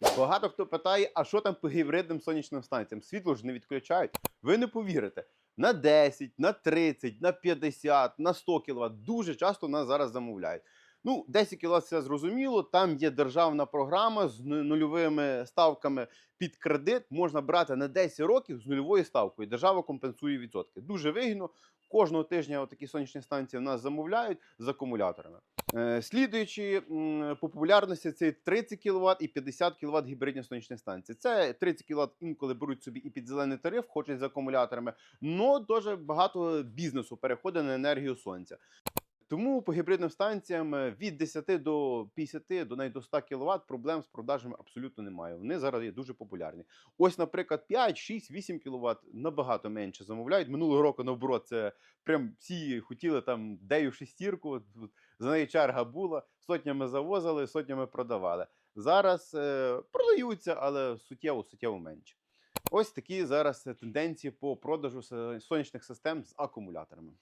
Багато хто питає, а що там по гібридним сонячним станціям? Світло ж не відключають. Ви не повірите. На 10, на 30, на 50, на 100 кВт дуже часто нас зараз замовляють. Ну, 10 кВт це зрозуміло. Там є державна програма з ну- нульовими ставками під кредит. Можна брати на 10 років з нульовою ставкою. Держава компенсує відсотки. Дуже вигідно. Кожного тижня такі сонячні станції в нас замовляють з акумуляторами. Е, Слідуючи популярності, це 30 кВт і 50 кВт гібридні сонячні станції. Це 30 кВт інколи беруть собі і під зелений тариф, хочуть з акумуляторами. але дуже багато бізнесу переходить на енергію сонця. Тому по гібридним станціям е, від 10 до 50 до навіть до 100 кВт проблем з продажами абсолютно немає. Вони зараз є дуже популярні. Ось, наприклад, 5, 6, 8 кВт набагато менше замовляють. Минулого року, наоборот, це прям всі хотіли там дею шестірку. За неї черга була, сотнями завозили, сотнями продавали. Зараз е, продаються, але суттєво суттєво менше. Ось такі зараз е, тенденції по продажу сонячних систем з акумуляторами.